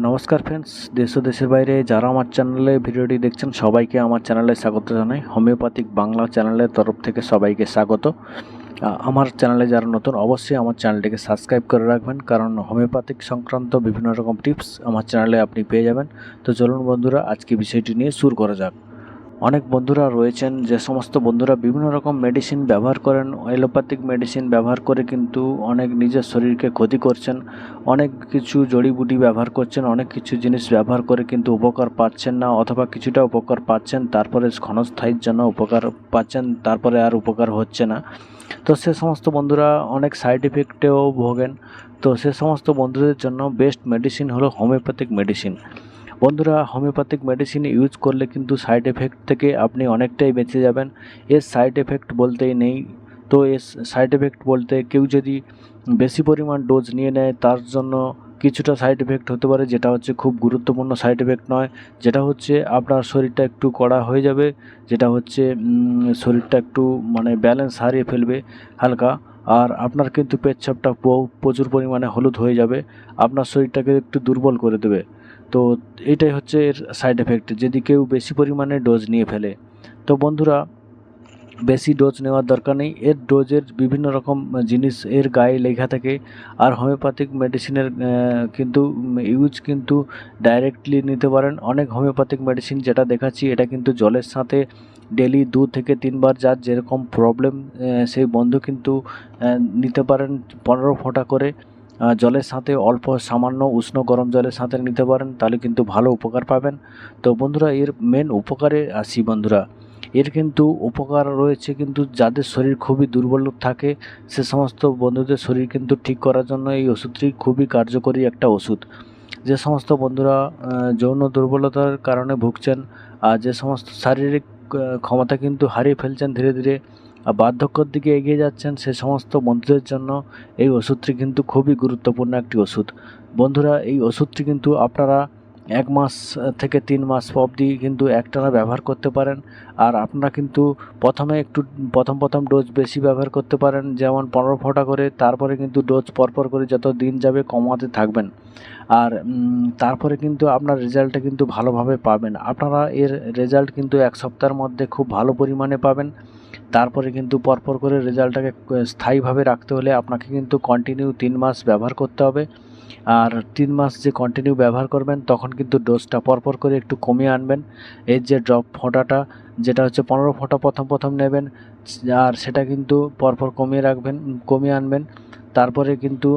নমস্কার ফ্রেন্ডস দেশ দেশের বাইরে যারা আমার চ্যানেলে ভিডিওটি দেখছেন, সবাইকে আমার চ্যানেলে স্বাগত জানাই। হোমিওপ্যাথিক বাংলা চ্যানেলের তরফ থেকে সবাইকে স্বাগত। আমার চ্যানেলে যারা নতুন, অবশ্যই আমার চ্যানেলটিকে সাবস্ক্রাইব করে রাখবেন, কারণ হোমিওপ্যাথিক সংক্রান্ত বিভিন্ন রকম টিপস আমার চ্যানেলে আপনি পেয়ে যাবেন। তো চলুন বন্ধুরা, আজকে বিষয়টি নিয়ে শুরু করা যাক। অনেক বন্ধুরা রয়েছেন যে সমস্ত বন্ধুরা বিভিন্ন রকম মেডিসিন ব্যবহার করেন অ্যালোপ্যাথিক মেডিসিন ব্যবহার করে কিন্তু অনেক নিজের শরীরকে ক্ষতি করছেন, অনেক কিছু জড়িবুটি ব্যবহার করছেন, অনেক কিছু জিনিস ব্যবহার করে কিন্তু উপকার পাচ্ছেন না অথবা কিছুটা উপকার পাচ্ছেন, তারপরে ক্ষণস্থায়ীর জন্য উপকার পাচ্ছেন, তারপরে আর উপকার হচ্ছে না। তো সে সমস্ত বন্ধুরা অনেক সাইড এফেক্টেও ভোগেন। তো সে সমস্ত বন্ধুদের জন্য বেস্ট মেডিসিন হলো হোমিওপ্যাথিক মেডিসিন বন্ধুরা, হোমিওপ্যাথিক মেডিসিন ইউজ করলে কিন্তু সাইড এফেক্ট থেকে আপনি অনেকটাই বেঁচে যাবেন। এর সাইড এফেক্ট বলতেই নেই। তো এর সাইড এফেক্ট বলতে কেউ যদি বেশি পরিমাণ ডোজ নিয়ে নেয়, তার জন্য কিছুটা সাইড এফেক্ট হতে পারে, যেটা হচ্ছে খুব গুরুত্বপূর্ণ সাইড এফেক্ট নয়। যেটা হচ্ছে আপনার শরীরটা একটু কড়া হয়ে যাবে, যেটা হচ্ছে শরীরটা একটু মানে ব্যালেন্স হারিয়ে ফেলবে হালকা। আর আপনার কিন্তু পেচ্ছাপটা প্রচুর পরিমাণে হলুদ হয়ে যাবে। আপনার শরীরটাকে একটু দুর্বল করে দেবে। তো এটাই হচ্ছে এর সাইড এফেক্ট যদি কেউ বেশি পরিমাণে ডোজ নিয়ে ফেলে, তো বন্ধুরা, বেশি ডোজ নেওয়ার দরকার নেই। এর ডোজের বিভিন্ন রকম জিনিস, এর গায়ে লেখা থাকে। আর হোমিওপ্যাথিক মেডিসিনের কিন্তু ইউজ কিন্তু ডাইরেক্টলি নিতে পারেন। অনেক হোমিওপ্যাথিক মেডিসিন যেটা দেখাচ্ছি, এটা কিন্তু জলের সাথে ডেলি দু থেকে তিনবার যার যেরকম প্রবলেম সেই বন্ধু কিন্তু নিতে পারেন পনেরো ফোঁটা করে। জলের সাথে অল্প সামান্য উষ্ণ গরম জলের সাথে নিতে পারেন, তাহলে কিন্তু ভালো উপকার পাবেন। তো বন্ধুরা, এর মেন উপকারে আসি বন্ধুরা, এর কিন্তু উপকার রয়েছে কিন্তু যাদের শরীর খুবই দুর্বল থাকে, সে সমস্ত বন্ধুদের শরীর কিন্তু ঠিক করার জন্য এই ওষুধটি খুবই কার্যকরী একটা ওষুধ। যে সমস্ত বন্ধুরা যৌন দুর্বলতার কারণে ভুগছেন, আর যে সমস্ত শারীরিক ক্ষমতা কিন্তু হারিয়ে ফেলছেন ধীরে ধীরে বার্ধক্যর দিকে এগিয়ে যাচ্ছেন সে সমস্ত বন্ধুদের জন্য এই ওষুধটি কিন্তু খুবই গুরুত্বপূর্ণ একটি ওষুধ। বন্ধুরা, এই ওষুধটি কিন্তু আপনারা এক মাস থেকে তিন মাস অবধি কিন্তু একটানা ব্যবহার করতে পারেন। আর আপনারা কিন্তু প্রথমে একটু, প্রথম প্রথম ডোজ বেশি ব্যবহার করতে পারেন, যেমন পনেরো ফোঁটা করে, তারপরে কিন্তু ডোজ পরপর করে যত দিন যাবে কমাতে থাকবেন। আর তারপরে কিন্তু আপনার রেজাল্টটা কিন্তু ভালোভাবে পাবেন। আপনারা এর রেজাল্ট কিন্তু এক সপ্তাহের মধ্যে খুব ভালো পরিমাণে পাবেন। তারপরে কিন্তু পরপর করে রেজাল্টটাকে স্থায়ীভাবে রাখতে হলে আপনাকে কিন্তু কন্টিনিউ তিন মাস ব্যবহার করতে হবে। আর তিন মাস যে কন্টিনিউ ব্যবহার করবেন, তখন কিন্তু ডোজটা পরপর করে একটু কমিয়ে আনবেন। এর যে ড্রপ ফোঁটাটা, যেটা হচ্ছে পনেরো ফোঁটা প্রথম প্রথম নেবেন, আর সেটা কিন্তু পরপর কমিয়ে রাখবেন, কমিয়ে আনবেন। তারপরে কিন্তু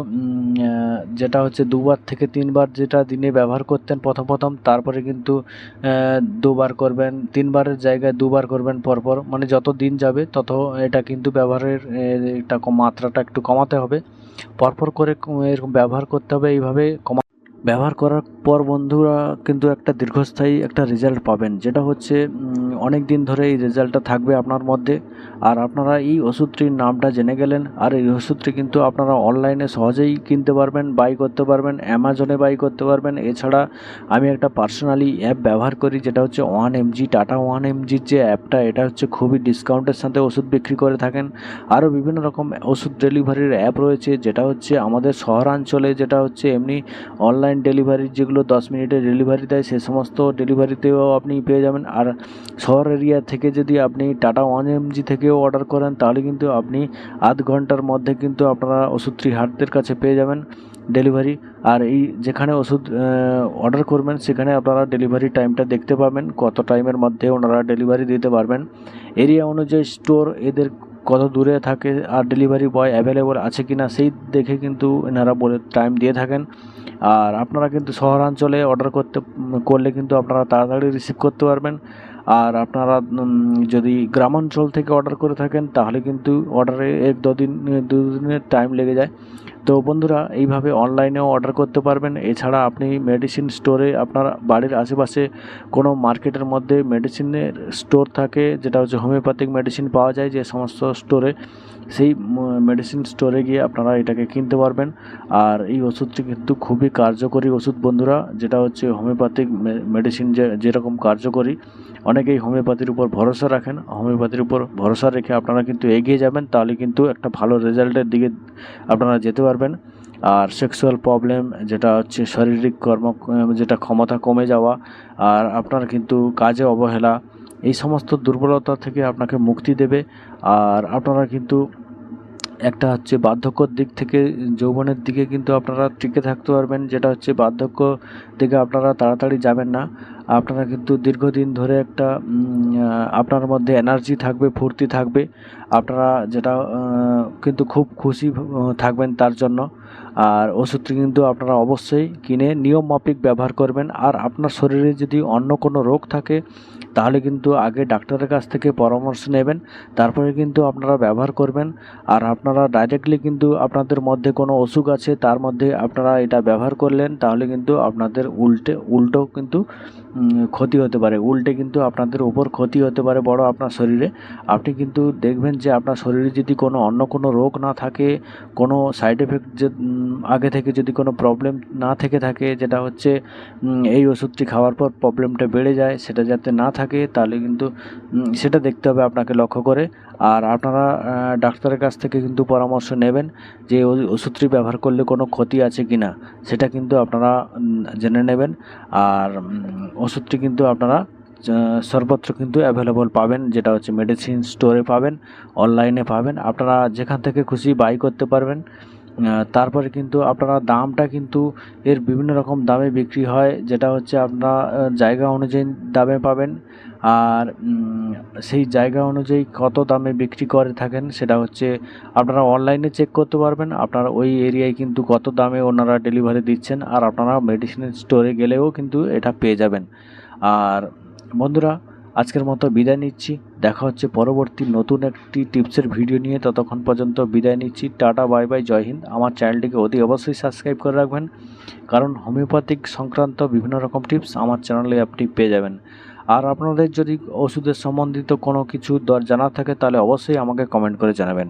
যেটা হচ্ছে দুবার থেকে তিনবার যেটা দিনে ব্যবহার করতেন প্রথম প্রথম, তারপরে কিন্তু দুবার করবেন, তিনবারের জায়গায় দুবার করবেন পরপর। মানে যত দিন যাবে, তত এটা কিন্তু ব্যবহারের এটা মাত্রাটা একটু কমাতে হবে। পরপর করে এরকম ব্যবহার করতে হবে, এইভাবে কমা, ব্যবহার করার পর বন্ধুরা কিন্তু একটা দীর্ঘস্থায়ী একটা রেজাল্ট পাবেন, যেটা হচ্ছে অনেক দিন ধরে এই রেজাল্টটা থাকবে আপনার মধ্যে। আর আপনারা এই ওষুধটির নামটা জেনে গেলেন, আর এই ওষুধটি কিন্তু আপনারা অনলাইনে সহজেই কিনতে পারবেন, বাই করতে পারবেন, অ্যামাজনে বাই করতে পারবেন। এছাড়া আমি একটা পার্সোনালি অ্যাপ ব্যবহার করি, যেটা হচ্ছে ওয়ান এমজি, টাটা ওয়ান এমজির যে অ্যাপটা, এটা হচ্ছে খুবই ডিসকাউন্টের সাথে ওষুধ বিক্রি করে থাকেন। আরও বিভিন্ন রকম ওষুধ ডেলিভারির অ্যাপ রয়েছে, যেটা হচ্ছে আমাদের শহরাঞ্চলে যেটা হচ্ছে এমনি অনলাইন ডেলিভারি যেগুলো দশ মিনিটে ডেলিভারি দেয়, সে সমস্ত ডেলিভারিতেও আপনি পেয়ে যাবেন। আর শহর এরিয়া থেকে যদি আপনি টাটা ওয়ান এমজি থেকেও অর্ডার করেন, তাহলে কিন্তু আপনি আধ ঘণ্টার মধ্যে কিন্তু আপনারা ওষুধটি হাটদের কাছে পেয়ে যাবেন ডেলিভারি আর এই যেখানে ওষুধ অর্ডার করবেন, সেখানে আপনারা ডেলিভারি টাইমটা দেখতে পাবেন, কত টাইমের মধ্যে ওনারা ডেলিভারি দিতে পারবেন। এরিয়া অনুযায়ী স্টোর এদের কত দূরে থাকে, আর ডেলিভারি বয় অ্যাভেলেবল আছে কি না সেই দেখে কিন্তু এনারা বলে টাইম দিয়ে থাকেন। আর আপনারা কিন্তু শহরাঞ্চলে অর্ডার করতে, করলে কিন্তু আপনারা তাড়াতাড়ি রিসিভ করতে পারবেন। আর আপনারা যদি গ্রামাঞ্চল থেকে অর্ডার করে থাকেন, তাহলে কিন্তু অর্ডারে এক দুদিন, দুদিনের টাইম লেগে যায়। তো বন্ধুরা, এইভাবে অনলাইনেও অর্ডার করতে পারবেন। এছাড়া আপনি মেডিসিন স্টোরে আপনার বাড়ির আশেপাশে কোনো মার্কেটের মধ্যে মেডিসিনের স্টোর থাকে, যেটা হচ্ছে হোমিওপ্যাথিক মেডিসিন পাওয়া যায় যে সমস্ত স্টোরে সেই মেডিসিন স্টোরে গিয়ে আপনারা এটাকে কিনতে পারবেন। আর এই ওষুধটি কিন্তু খুবই কার্যকরী ওষুধ বন্ধুরা, যেটা হচ্ছে হোমিওপ্যাথিক মেডিসিন যে, যেরকম কার্যকরী। অনেকেই হোমিওপ্যাথির উপর ভরসা রাখেন। হোমিওপ্যাথির উপর ভরসা রেখে আপনারা কিন্তু এগিয়ে যাবেন, তাহলে কিন্তু একটা ভালো রেজাল্টের দিকে আপনারা যেতে পারবেন। আর সেক্সুয়াল প্রবলেম যেটা হচ্ছে শারীরিক কর্ম, যেটা ক্ষমতা কমে যাওয়া আর আপনার কিন্তু কাজে অবহেলা, এই সমস্ত দুর্বলতা থেকে আপনাকে মুক্তি দেবে। আর আপনারা কিন্তু একটা হচ্ছে বার্ধক্যর দিক থেকে, যৌবনের দিকে কিন্তু আপনারা টিকে থাকতে পারবেন। যেটা হচ্ছে বার্ধক্য দিকে আপনারা তাড়াতাড়ি যাবেন না। আপনারা কিন্তু দীর্ঘদিন ধরে একটা আপনার মধ্যে এনার্জি থাকবে, ফুর্তি থাকবে। আপনারা যেটা কিন্তু খুব খুশি থাকবেন তার জন্য। আর ওষুধটি কিন্তু আপনারা অবশ্যই কিনে নিয়ম মাফিক ব্যবহার করবেন। আর আপনার শরীরে যদি অন্য কোনো রোগ থাকে, তাহলে কিন্তু আগে ডাক্তারের কাছ থেকে পরামর্শ নেবেন, তারপরে কিন্তু আপনারা ব্যবহার করবেন। আর আপনারা ডাইরেক্টলি কিন্তু আপনাদের মধ্যে কোনো অসুখ আছে, তার মধ্যে আপনারা এটা ব্যবহার করলেন, তাহলে কিন্তু আপনাদের উল্টে, উল্টো কিন্তু ক্ষতি হতে পারে। উল্টে কিন্তু আপনাদের উপর ক্ষতি হতে পারে বড় আপনার শরীরে। আপনি কিন্তু দেখবেন যে আপনার শরীরে যদি কোনো অন্য কোনো রোগ না থাকে, কোনো সাইড এফেক্ট আগে থেকে যদি কোনো প্রবলেম না থেকে থাকে, যেটা হচ্ছে এই ওষুধটি খাওয়ার পর প্রবলেমটা বেড়ে যায়, সেটা যাতে না থাকে, তাহলে কিন্তু সেটা দেখতে হবে আপনাকে লক্ষ্য করে। আর আপনারা ডাক্তারের কাছ থেকে কিন্তু পরামর্শ নেবেন যে, ওই ওষুধটি ব্যবহার করলে কোনো ক্ষতি আছে কি না সেটা কিন্তু আপনারা জেনে নেবেন। আর ওষুধটি কিন্তু আপনারা সর্বত্র কিন্তু অ্যাভেলেবল পাবেন, যেটা হচ্ছে মেডিসিন স্টোরে পাবেন অনলাইনে পাবেন। আপনারা যেখান থেকে খুশি বাই করতে পারবেন। তারপরে কিন্তু আপনারা দামটা কিন্তু এর বিভিন্ন রকম দামে বিক্রি হয়, যেটা হচ্ছে আপনারা জায়গা অনুযায়ী দামে পাবেন। আর সেই জায়গা অনুযায়ী কত দামে বিক্রি করে থাকেন, সেটা হচ্ছে আপনারা অনলাইনে চেক করতে পারবেন। আপনার ওই এরিয়ায় কিন্তু কত দামে ওনারা ডেলিভারি দিচ্ছেন, আর আপনারা মেডিসিনের স্টোরে গেলেও কিন্তু এটা পেয়ে যাবেন। আর, বন্ধুরা আজকের মতো বিদায় নিচ্ছি। দেখা হচ্ছে পরবর্তী নতুন একটি টিপসের ভিডিও নিয়ে। ততক্ষণ পর্যন্ত বিদায় নিচ্ছি। Tata, bye bye, Jai Hind. আমার চ্যানেলটিকে অতি অবশ্যই সাবস্ক্রাইব করে রাখবেন। কারণ হোমিওপ্যাথিক সংক্রান্ত বিভিন্ন রকম টিপস আমার চ্যানেলে আপনি পেয়ে যাবেন। আর আপনাদের যদি ওষুধের সম্বন্ধিত কোনো কিছু জানার থাকে, তাহলে অবশ্যই আমাকে কমেন্ট করে জানাবেন।